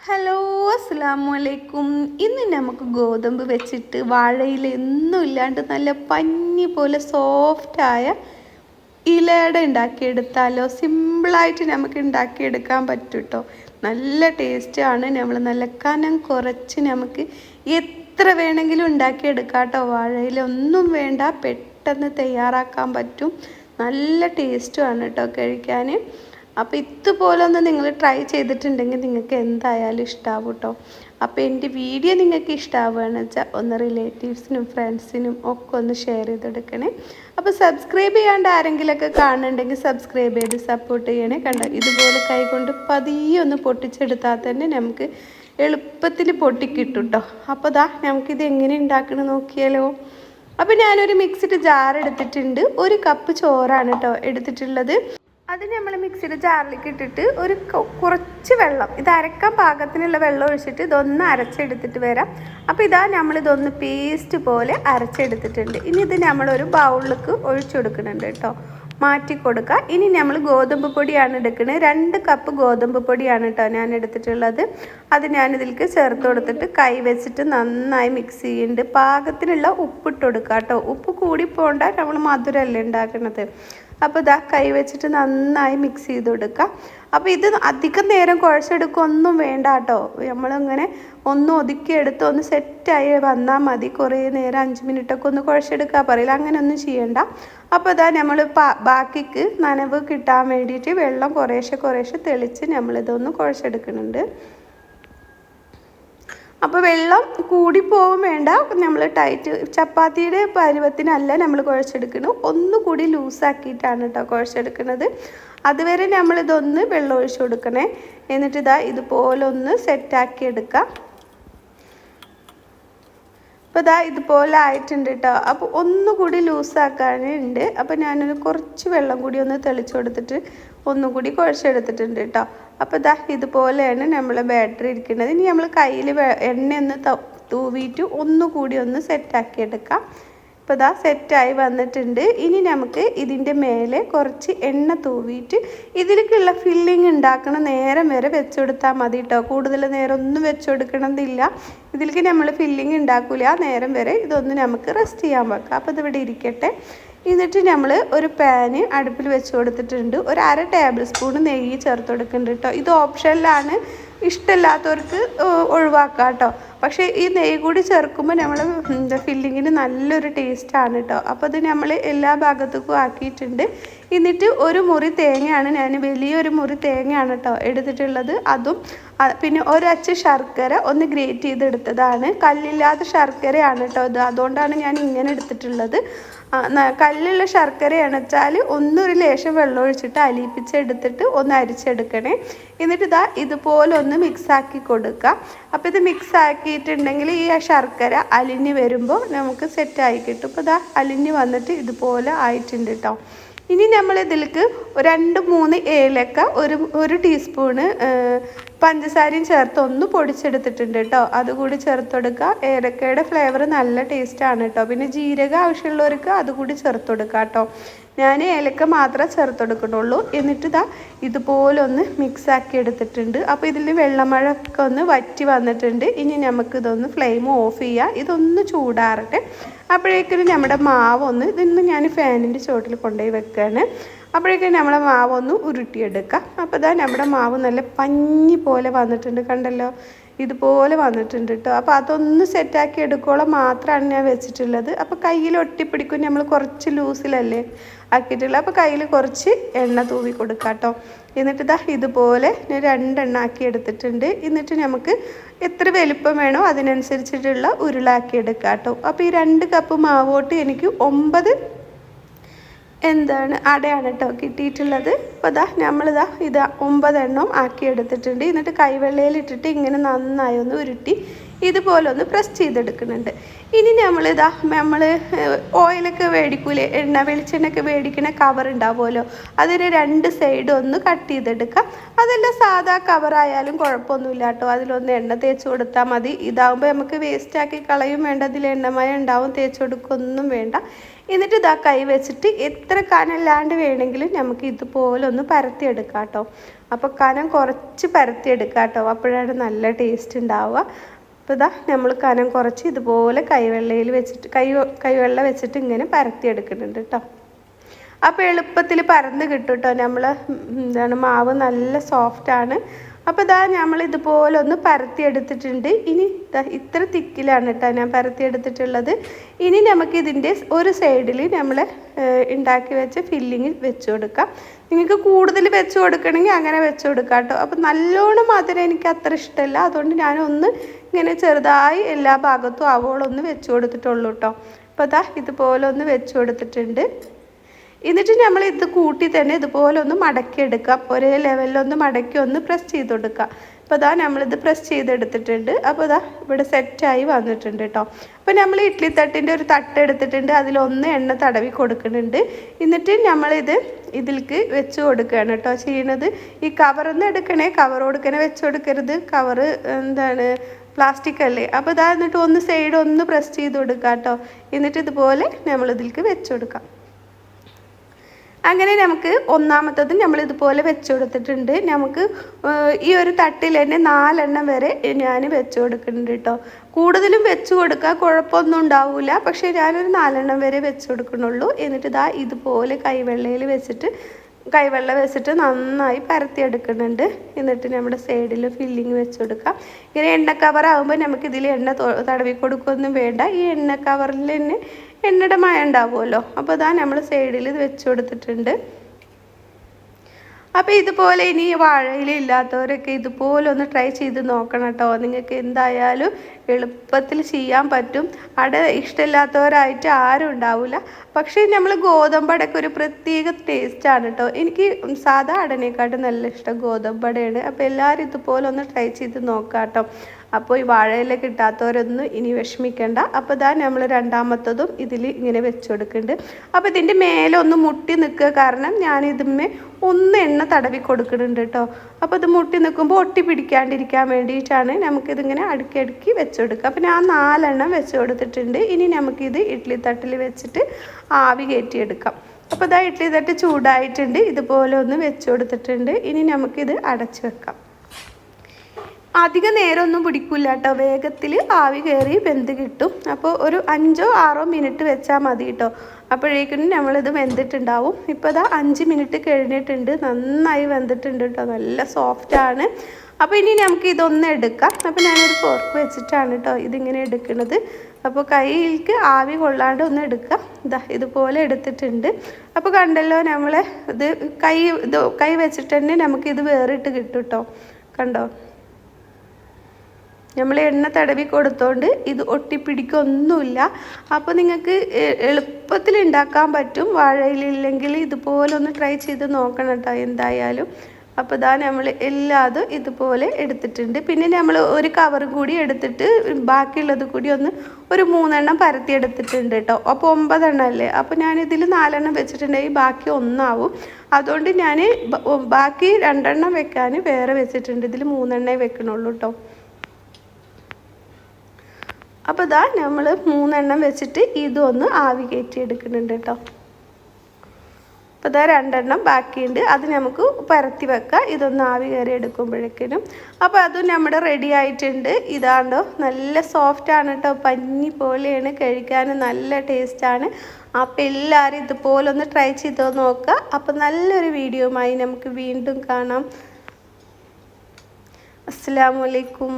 Hello അസ്സാമലൈക്കും ഇന്ന് നമുക്ക് ഗോതമ്പ് വെച്ചിട്ട് വാഴയിൽ എന്നും ഇല്ലാണ്ട് നല്ല പഞ്ഞി പോലെ സോഫ്റ്റായ ഇലയട ഉണ്ടാക്കിയെടുത്താലോ? സിമ്പിളായിട്ട് നമുക്ക് ഉണ്ടാക്കിയെടുക്കാൻ പറ്റും കേട്ടോ നല്ല ടേസ്റ്റാണ് നമ്മൾ നല്ല കനം കുറച്ച് നമുക്ക് എത്ര വേണമെങ്കിലും ഉണ്ടാക്കിയെടുക്കാം കേട്ടോ വാഴയിൽ ഒന്നും വേണ്ട പെട്ടെന്ന് തയ്യാറാക്കാൻ പറ്റും. നല്ല ടേസ്റ്റുമാണ് കേട്ടോ കഴിക്കാൻ അപ്പോൾ ഇതുപോലെ ഒന്ന് നിങ്ങൾ ട്രൈ ചെയ്തിട്ടുണ്ടെങ്കിൽ നിങ്ങൾക്ക് എന്തായാലും ഇഷ്ടാവും കേട്ടോ അപ്പോൾ എന്റെ വീഡിയോ നിങ്ങൾക്ക് ഇഷ്ടമാവുകയാണെന്ന് വെച്ചാൽ ഒന്ന് റിലേറ്റീവ്സിനും ഫ്രണ്ട്സിനും ഒക്കെ ഒന്ന് ഷെയർ ചെയ്തെടുക്കണേ. അപ്പോൾ സബ്സ്ക്രൈബ് ചെയ്യാണ്ട് ആരെങ്കിലുമൊക്കെ കാണുന്നുണ്ടെങ്കിൽ സബ്സ്ക്രൈബ് ചെയ്ത് സപ്പോർട്ട് ചെയ്യണേ. കണ്ടോ? ഇതുപോലെ കൈകൊണ്ട് പതിയെ ഒന്ന് പൊട്ടിച്ചെടുത്താൽ തന്നെ നമുക്ക് എളുപ്പത്തിൽ പൊട്ടിക്കിട്ടും കേട്ടോ അപ്പോൾ ദാ നമുക്കിത് എങ്ങനെ ഉണ്ടാക്കണം നോക്കിയാലോ. അപ്പോൾ ഞാനൊരു മിക്സിഡ് ജാർ എടുത്തിട്ടുണ്ട്. ഒരു കപ്പ് ചോറാണ് കേട്ടോ എടുത്തിട്ടുള്ളത്. അത് നമ്മൾ മിക്സിയുടെ ജാറിലേക്ക് ഇട്ടിട്ട് ഒരു കുറച്ച് വെള്ളം ഇത് അരക്കാൻ പാകത്തിനുള്ള വെള്ളം ഒഴിച്ചിട്ട് ഇതൊന്ന് അരച്ചെടുത്തിട്ട് വരാം. അപ്പോൾ ഇതാ നമ്മൾ ഇതൊന്ന് പേസ്റ്റ് പോലെ അരച്ചെടുത്തിട്ടുണ്ട്. ഇനി ഇത് നമ്മളൊരു ബൗളിലേക്ക് ഒഴിച്ചു കൊടുക്കുന്നുണ്ട് കേട്ടോ. മാറ്റി കൊടുക്കുക ഇനി നമ്മൾ ഗോതമ്പ് പൊടിയാണ് എടുക്കുന്നത് രണ്ട് കപ്പ് ഗോതമ്പ് പൊടിയാണ് കേട്ടോ ഞാൻ എടുത്തിട്ടുള്ളത്. അത് ഞാനിതിലേക്ക് ചേർത്ത് കൊടുത്തിട്ട് കൈ വെച്ചിട്ട് നന്നായി മിക്സ് ചെയ്യുന്നുണ്ട് പാകത്തിനുള്ള ഉപ്പിട്ട് കൊടുക്കുക കേട്ടോ. ഉപ്പ് കൂടി പോകണ്ട നമ്മൾ മധുരമല്ലേ ഉണ്ടാക്കുന്നത് അപ്പോൾ ഇതാ കൈ വെച്ചിട്ട് നന്നായി മിക്സ് ചെയ്ത് കൊടുക്കുക. അപ്പോൾ ഇത് അധികം നേരം കുഴച്ചെടുക്കൊന്നും വേണ്ട കേട്ടോ. നമ്മളിങ്ങനെ ഒന്ന് ഒതുക്കിയെടുത്ത് ഒന്ന് സെറ്റായി വന്നാൽ മതി. കുറേ നേരം അഞ്ച് മിനിറ്റൊക്കെ ഒന്ന് കുഴച്ചെടുക്കുക. പറയില്ല അങ്ങനെ ഒന്നും ചെയ്യണ്ട. അപ്പോൾ ഇതാ നമ്മൾ ബാക്കിക്ക് നനവ് കിട്ടാൻ വേണ്ടിയിട്ട് വെള്ളം കുറേശ്ശെ കുറേശ്ശെ തെളിച്ച് നമ്മളിതൊന്ന് കുഴച്ചെടുക്കുന്നുണ്ട്. അപ്പോൾ വെള്ളം കൂടി പോവും വേണ്ട. നമ്മൾ ടൈറ്റ് ചപ്പാത്തിയുടെ പരുവത്തിനല്ല നമ്മൾ കുഴച്ചെടുക്കുന്നത് ഒന്നുകൂടി ലൂസാക്കിയിട്ടാണ് കേട്ടോ കുഴച്ചെടുക്കുന്നത് അതുവരെ നമ്മളിതൊന്ന് വെള്ളം ഒഴിച്ചു കൊടുക്കണേ. എന്നിട്ട് ഇതാ ഇതുപോലെ ഒന്ന് സെറ്റാക്കി എടുക്കാം. അപ്പോൾ ഇതാ ഇതുപോലെ ആയിട്ടുണ്ട് കേട്ടോ അപ്പോൾ ഒന്നുകൂടി ലൂസാക്കാനുണ്ട് അപ്പോൾ ഞാനൊരു കുറച്ച് വെള്ളം കൂടി ഒന്ന് തെളിച്ചു കൊടുത്തിട്ട് ഒന്നുകൂടി കുഴച്ചെടുത്തിട്ടുണ്ട് കേട്ടോ അപ്പോൾ ഇതാ ഇതുപോലെയാണ് നമ്മൾ ബാറ്ററി ഇരിക്കുന്നത്. ഇനി നമ്മൾ കയ്യിൽ എണ്ണ ഒന്ന് ത- തൂവിയിട്ട് ഒന്നുകൂടി ഒന്ന് സെറ്റാക്കി എടുക്കാം. ഇപ്പോൾ ഇതാ സെറ്റായി വന്നിട്ടുണ്ട്. ഇനി നമുക്ക് ഇതിന്റെ മേലെ കുറച്ച് എണ്ണ തൂവിയിട്ട് ഇതിലേക്കുള്ള ഫില്ലിങ് ഉണ്ടാക്കണ നേരം വരെ വെച്ചുകൊടുത്താൽ മതി കേട്ടോ കൂടുതൽ നേരം ഒന്നും വെച്ചുകൊടുക്കണമെന്നില്ല ഇതിലേക്ക് നമ്മൾ ഫില്ലിങ് ഉണ്ടാക്കില്ല നേരം വരെ ഇതൊന്ന് നമുക്ക് റെസ്റ്റ് ചെയ്യാൻ വെക്കാം. അപ്പോൾ ഇതിവിടെ ഇരിക്കട്ടെ. എന്നിട്ട് നമ്മൾ ഒരു പാന് അടുപ്പിൽ വെച്ച് കൊടുത്തിട്ടുണ്ട്. ഒരു അര ടേബിൾ സ്പൂൺ നെയ്യ് ചേർത്ത് കൊടുക്കുന്നുണ്ട് കേട്ടോ ഇത് ഓപ്ഷനിലാണ് ഇഷ്ടമില്ലാത്തവർക്ക് ഒഴിവാക്കാം കേട്ടോ പക്ഷേ ഈ നെയ്യ് കൂടി ചേർക്കുമ്പോൾ നമ്മൾ എന്താ ഫില്ലിങ്ങിന് നല്ലൊരു ടേസ്റ്റാണ് കേട്ടോ അപ്പോൾ അത് നമ്മൾ എല്ലാ ഭാഗത്തേക്കും ആക്കിയിട്ടുണ്ട്. എന്നിട്ട് ഒരു മുറി തേങ്ങയാണ് ഞാൻ വലിയൊരു മുറി തേങ്ങയാണ് കേട്ടോ എടുത്തിട്ടുള്ളത്. അതും പിന്നെ ഒരച്ച് ശർക്കര ഒന്ന് ഗ്രേറ്റ് ചെയ്തെടുത്തതാണ്. കല്ലില്ലാത്ത ശർക്കരയാണ് കേട്ടോ ഇത്. അതുകൊണ്ടാണ് ഞാൻ ഇങ്ങനെ എടുത്തിട്ടുള്ളത്. കല്ലുള്ള ശർക്കരയാണ് വെച്ചാൽ ഒന്നൊരു ലേശം വെള്ളം ഒഴിച്ചിട്ട് അലിയിപ്പിച്ചെടുത്തിട്ട് ഒന്ന് അരിച്ചെടുക്കണേ. എന്നിട്ട് ഇതാ ഇതുപോലെ ഒന്ന് മിക്സാക്കി കൊടുക്കുക അപ്പോൾ ഇത് മിക്സ് ആക്കിയിട്ടുണ്ടെങ്കിൽ ഈ ശർക്കര അലിഞ്ഞ് വരുമ്പോൾ നമുക്ക് സെറ്റായി കിട്ടും. ഇപ്പോൾ ഇതാ അലിഞ്ഞ് വന്നിട്ട് ഇതുപോലെ ആയിട്ടുണ്ട് കേട്ടോ ഇനി നമ്മൾ ഇതിലേക്ക് രണ്ട് മൂന്ന് ഏലക്ക ഒരു ഒരു ടീസ്പൂണ് പഞ്ചസാരയും ചേർത്ത് ഒന്ന് പൊടിച്ചെടുത്തിട്ടുണ്ട് കേട്ടോ. അതുകൂടി ചേർത്ത് കൊടുക്കുക ഏലക്കയുടെ ഫ്ലേവർ നല്ല ടേസ്റ്റാണ് കേട്ടോ. പിന്നെ ജീരക ആവശ്യമുള്ളവർക്ക് അതുകൂടി ചേർത്ത് കൊടുക്കുക കേട്ടോ. ഞാൻ ഏലക്ക മാത്രമേ ചേർത്ത് കൊടുക്കുന്നുള്ളൂ എന്നിട്ട് ഇതാ ഇതുപോലെ ഒന്ന് മിക്സ് ആക്കി എടുത്തിട്ടുണ്ട്. അപ്പോൾ ഇതിൽ വെള്ളമഴ ഒക്കെ ഒന്ന് വറ്റി വന്നിട്ടുണ്ട്. ഇനി നമുക്ക് ഇതൊന്ന് ഫ്ലെയിം ഓഫ് ചെയ്യാം. ഇതൊന്ന് ചൂടാറട്ടെ. അപ്പോഴേക്കും നമ്മുടെ മാവ് ഒന്ന് ഇതൊന്ന് ഞാൻ ഫാനിന്റെ ചുവട്ടിൽ കൊണ്ടുപോയി വെക്കുകയാണ് അപ്പോഴേക്കും നമ്മുടെ മാവ് ഒന്ന് ഉരുട്ടിയെടുക്കാം. അപ്പോൾ ഇതാ നമ്മുടെ മാവ് നല്ല പഞ്ഞി പോലെ വന്നിട്ടുണ്ട് കണ്ടല്ലോ? ഇതുപോലെ വന്നിട്ടുണ്ട് കേട്ടോ അപ്പോൾ അതൊന്ന് സെറ്റാക്കി എടുക്കോളം മാത്രമാണ് ഞാൻ വെച്ചിട്ടുള്ളത്. അപ്പോൾ കയ്യിൽ ഒട്ടിപ്പിടിക്കും നമ്മൾ കുറച്ച് ലൂസിലല്ലേ ആക്കിയിട്ടുള്ളത് അപ്പോൾ കയ്യിൽ കുറച്ച് എണ്ണ തൂവി കൊടുക്കാം കേട്ടോ എന്നിട്ട് ഇതാ ഇതുപോലെ ഞാൻ രണ്ടെണ്ണ ആക്കി എടുത്തിട്ടുണ്ട്. എന്നിട്ട് നമുക്ക് എത്ര വലിപ്പം വേണോ അതിനനുസരിച്ചിട്ടുള്ള ഉരുളാക്കി എടുക്കാം കേട്ടോ അപ്പോൾ ഈ രണ്ട് കപ്പ് മാവോട്ട് എനിക്ക് ഒമ്പത് എന്താണ് അടയാണ് കേട്ടോ കിട്ടിയിട്ടുള്ളത്. അപ്പോൾ ഇതാ നമ്മളിതാ ഇതാ ഒമ്പതെണ്ണം ആക്കി എടുത്തിട്ടുണ്ട് എന്നിട്ട് കൈവെള്ളയിൽ ഇട്ടിട്ട് ഇങ്ങനെ നന്നായി ഒന്ന് ഉരുട്ടി ഇതുപോലെ ഒന്ന് പ്രസ് ചെയ്തെടുക്കുന്നുണ്ട്. ഇനി നമ്മൾ ഇതാ നമ്മൾ ഓയിലൊക്കെ മേടിക്കൂലേ എണ്ണ വെളിച്ചെണ്ണയൊക്കെ മേടിക്കണ കവർ ഉണ്ടാവുമല്ലോ? അതിന് രണ്ട് സൈഡ് ഒന്ന് കട്ട് ചെയ്തെടുക്കാം. അതെല്ലാം സാധാ കവറായാലും കുഴപ്പമൊന്നുമില്ല കേട്ടോ. അതിലൊന്ന് എണ്ണ തേച്ച് കൊടുത്താൽ മതി. ഇതാകുമ്പോൾ നമുക്ക് വേസ്റ്റാക്കി കളയും. വേണ്ട അതിൽ എണ്ണമയം ഉണ്ടാവും. തേച്ച് കൊടുക്കൊന്നും വേണ്ട. എന്നിട്ട് ഇതാ കൈ വെച്ചിട്ട് എത്ര കനല്ലാണ്ട് വേണമെങ്കിലും നമുക്ക് ഇതുപോലെ ഒന്ന് പരത്തിയെടുക്കാം കേട്ടോ. അപ്പോൾ കനം കുറച്ച് പരത്തിയെടുക്കാം കേട്ടോ. അപ്പോഴാണ് നല്ല ടേസ്റ്റ് ഉണ്ടാവുക. അപ്പോൾ ഇതാ നമ്മൾ കനം കുറച്ച് ഇതുപോലെ കൈവെള്ളയിൽ വെച്ചിട്ട് കൈ കൈവെള്ള വെച്ചിട്ട് ഇങ്ങനെ പരത്തിയെടുക്കുന്നുണ്ട് കേട്ടോ. അപ്പോൾ എളുപ്പത്തിൽ പരന്ന് കിട്ടും കേട്ടോ നമ്മൾ എന്താണ് മാവ് നല്ല സോഫ്റ്റാണ് അപ്പോൾ ഇതാ നമ്മൾ ഇതുപോലെ ഒന്ന് പരത്തിയെടുത്തിട്ടുണ്ട് ഇനി ഇതാ ഇത്ര തിക്കിലാണ് കേട്ടോ ഞാൻ പരത്തിയെടുത്തിട്ടുള്ളത് ഇനി നമുക്ക് ഇതിന്റെ ഒരു സൈഡിൽ നമ്മൾ ഉണ്ടാക്കി വെച്ച ഫില്ലിങ് വെച്ച് കൊടുക്കാം. നിങ്ങൾക്ക് കൂടുതൽ വെച്ച് കൊടുക്കണമെങ്കിൽ അങ്ങനെ വെച്ച് കൊടുക്കാം കേട്ടോ. അപ്പോൾ നല്ലോണം മധുരം എനിക്ക് അത്ര ഇഷ്ടമല്ല അതുകൊണ്ട് ഞാനൊന്ന് ഇങ്ങനെ ചെറുതായി എല്ലാ ഭാഗത്തും അവളൊന്ന് വെച്ച് കൊടുത്തിട്ടുള്ളൂ കേട്ടോ. അപ്പോൾ അതാ ഇതുപോലെ ഒന്ന് വെച്ച് കൊടുത്തിട്ടുണ്ട്. എന്നിട്ട് നമ്മൾ ഇത് കൂട്ടി തന്നെ ഇതുപോലെ ഒന്ന് മടക്കി എടുക്കാം ഒരേ ലെവലിലൊന്ന് മടക്കി ഒന്ന് പ്രസ് ചെയ്ത് കൊടുക്കുക. അപ്പോൾ ഇതാ നമ്മളിത് പ്രസ് ചെയ്തെടുത്തിട്ടുണ്ട് അപ്പോൾ ഇതാ ഇവിടെ സെറ്റായി വന്നിട്ടുണ്ട് കേട്ടോ അപ്പോൾ നമ്മൾ ഇഡ്ഡലി തട്ടിന്റെ ഒരു തട്ട് എടുത്തിട്ടുണ്ട്. അതിലൊന്ന് എണ്ണ തടവി കൊടുക്കുന്നുണ്ട്. എന്നിട്ട് നമ്മളിത് ഇതിലേക്ക് വെച്ച് കൊടുക്കുകയാണ് കേട്ടോ ചെയ്യണത്. ഈ കവറൊന്നും എടുക്കണേ കവർ കൊടുക്കണേ വെച്ച് കൊടുക്കരുത്. കവറ് എന്താണ്? പ്ലാസ്റ്റിക് അല്ലേ? അപ്പോൾ ഇതാ എന്നിട്ട് ഒന്ന് സൈഡ് ഒന്ന് പ്രസ് ചെയ്ത് കൊടുക്കുക കേട്ടോ എന്നിട്ട് ഇതുപോലെ നമ്മൾ വെച്ച് കൊടുക്കാം അങ്ങനെ നമുക്ക് ഒന്നാമത്തത് നമ്മൾ ഇതുപോലെ വെച്ച് കൊടുത്തിട്ടുണ്ട്. നമുക്ക് ഈ ഒരു തട്ടിൽ തന്നെ നാലെണ്ണം വരെ ഞാൻ വെച്ച് കൊടുക്കുന്നുണ്ട് കേട്ടോ കൂടുതലും വെച്ച് കൊടുക്കുക കുഴപ്പമൊന്നും ഉണ്ടാവില്ല പക്ഷേ ഞാനൊരു നാലെണ്ണം വരെ വെച്ച് കൊടുക്കണുള്ളൂ എന്നിട്ട് ഇതാ ഇതുപോലെ കൈവെള്ളയിൽ വെച്ചിട്ട് കൈവെള്ളം വെച്ചിട്ട് നന്നായി പരത്തിയെടുക്കുന്നുണ്ട്. എന്നിട്ട് നമ്മുടെ സൈഡിൽ ഫില്ലിങ് വെച്ച് കൊടുക്കാം. ഇങ്ങനെ എണ്ണ കവറാകുമ്പോൾ നമുക്ക് ഇതിൽ എണ്ണ തടവി കൊടുക്കുകയൊന്നും വേണ്ട. ഈ എണ്ണ കവറിൽ തന്നെ എണ്ണയുടെ മഴ ഉണ്ടാവുമല്ലോ. അപ്പോൾ ഇതാ നമ്മൾ സൈഡിൽ ഇത് വെച്ച് കൊടുത്തിട്ടുണ്ട്. അപ്പോൾ ഇതുപോലെ ഇനി വാഴയിലില്ലാത്തവരൊക്കെ ഇതുപോലെ ഒന്ന് ട്രൈ ചെയ്ത് നോക്കണം കേട്ടോ. നിങ്ങൾക്ക് എന്തായാലും എളുപ്പത്തിൽ ചെയ്യാൻ പറ്റും. അട ഇഷ്ടമില്ലാത്തവരായിട്ട് ആരും ഉണ്ടാവില്ല പക്ഷേ നമ്മൾ ഗോതമ്പടയ്ക്ക് ഒരു പ്രത്യേക ടേസ്റ്റാണ് കേട്ടോ എനിക്ക് സാധാ അടനേക്കാട്ടും നല്ല ഇഷ്ടം ഗോതമ്പടയാണ്. അപ്പോൾ എല്ലാവരും ഇതുപോലെ ഒന്ന് ട്രൈ ചെയ്ത് നോക്കാം കേട്ടോ അപ്പോൾ ഈ വാഴയില കിട്ടാത്തവരൊന്നും ഇനി വിഷമിക്കേണ്ട. അപ്പോൾ ഇതാ നമ്മൾ രണ്ടാമത്തതും ഇതിൽ ഇങ്ങനെ വെച്ച് കൊടുക്കുന്നുണ്ട് അപ്പോൾ ഇതിന്റെ മേലെ ഒന്ന് മുട്ടി നിൽക്കുക കാരണം ഞാൻ ഇതിന്മേ ഒന്ന് എണ്ണ തടവി കൊടുക്കുന്നുണ്ട് കേട്ടോ അപ്പോൾ ഇത് മുട്ടി നിൽക്കുമ്പോൾ ഒട്ടി പിടിക്കാണ്ടിരിക്കാൻ വേണ്ടിയിട്ടാണ് നമുക്കിതിങ്ങനെ അടുക്കി അടുക്കി വെച്ച് കൊടുക്കുക അപ്പോൾ ഞാൻ നാലെണ്ണം വെച്ച് കൊടുത്തിട്ടുണ്ട്. ഇനി നമുക്കിത് ഇഡ്ഡലി തട്ടിൽ വെച്ചിട്ട് ആവി കയറ്റിയെടുക്കാം. അപ്പോൾ ഇതാ ഇഡ്ഡലി തട്ട് ചൂടായിട്ടുണ്ട്. ഇതുപോലെ ഒന്ന് വെച്ച് കൊടുത്തിട്ടുണ്ട്. ഇനി നമുക്കിത് അടച്ചു വെക്കാം. അധിക നേരമൊന്നും പിടിക്കില്ല കേട്ടോ. വേഗത്തിൽ ആവി കയറി വെന്ത് കിട്ടും. അപ്പോൾ ഒരു അഞ്ചോ ആറോ മിനിറ്റ് വെച്ചാൽ മതി കേട്ടോ. അപ്പോഴേക്കും നമ്മളിത് വെന്തിട്ടുണ്ടാവും. ഇപ്പോൾ ഇതാ അഞ്ച് മിനിറ്റ് കഴിഞ്ഞിട്ടുണ്ട്. നന്നായി വെന്തിട്ടുണ്ട് കേട്ടോ നല്ല സോഫ്റ്റാണ് അപ്പോൾ ഇനി നമുക്ക് ഇതൊന്ന് എടുക്കാം. അപ്പോൾ ഞാനൊരു ഫോർക്ക് വെച്ചിട്ടാണ് കേട്ടോ ഇതിങ്ങനെ എടുക്കുന്നത് അപ്പോൾ കൈയിലേക്ക് ആവി കൊള്ളാണ്ട് ഒന്ന് എടുക്കാം. ഇതാ ഇതുപോലെ എടുത്തിട്ടുണ്ട്. അപ്പോൾ കണ്ടല്ലോ നമ്മൾ ഇത് കൈ ഇത് കൈ വെച്ചിട്ട് തന്നെ നമുക്കിത് വേറിട്ട് കിട്ടും കേട്ടോ കണ്ടോ? നമ്മൾ എണ്ണ തടവി കൊടുത്തോണ്ട് ഇത് ഒട്ടിപ്പിടിക്കൊന്നുമില്ല. അപ്പോൾ നിങ്ങൾക്ക് എളുപ്പത്തിൽ ഉണ്ടാക്കാൻ പറ്റും. വാഴയിലില്ലെങ്കിൽ ഇതുപോലെ ഒന്ന് ട്രൈ ചെയ്ത് നോക്കണം കേട്ടോ എന്തായാലും. അപ്പോൾ ഇതാ നമ്മൾ എല്ലാതും ഇതുപോലെ എടുത്തിട്ടുണ്ട്. പിന്നെ നമ്മൾ ഒരു കവറും കൂടി എടുത്തിട്ട് ബാക്കിയുള്ളത് കൂടി ഒന്ന് ഒരു മൂന്നെണ്ണം പരത്തി എടുത്തിട്ടുണ്ട് കേട്ടോ അപ്പോൾ ഒമ്പതെണ്ണം അല്ലേ? അപ്പോൾ ഞാനിതിൽ നാലെണ്ണം വെച്ചിട്ടുണ്ടെങ്കിൽ ബാക്കി ഒന്നാവും. അതുകൊണ്ട് ഞാൻ ബാക്കി രണ്ടെണ്ണം വെക്കാൻ വേറെ വെച്ചിട്ടുണ്ട്. ഇതിൽ മൂന്നെണ്ണേ വെക്കണുള്ളൂ കേട്ടോ അപ്പോൾ ഇതാ നമ്മൾ മൂന്നെണ്ണം വെച്ചിട്ട് ഇതൊന്ന് ആവി കയറ്റി എടുക്കുന്നുണ്ട് കേട്ടോ. അപ്പോൾ ഇതാ രണ്ടെണ്ണം ബാക്കിയുണ്ട്. അത് നമുക്ക് പരത്തി വെക്കാം. ഇതൊന്ന് ആവി കയറി എടുക്കുമ്പോഴേക്കിനും. അപ്പോൾ അതും നമ്മുടെ റെഡി ആയിട്ടുണ്ട്. ഇതാണ്ടോ നല്ല സോഫ്റ്റ് ആണ് കേട്ടോ. പഞ്ഞി പോലെയാണ്. കഴിക്കാൻ നല്ല ടേസ്റ്റാണ് അപ്പോൾ എല്ലാവരും ഇതുപോലെ ഒന്ന് ട്രൈ ചെയ്ത് നോക്കുക. അപ്പോൾ നല്ലൊരു വീഡിയോയുമായി നമുക്ക് വീണ്ടും കാണാം. അസ്സാമലൈക്കും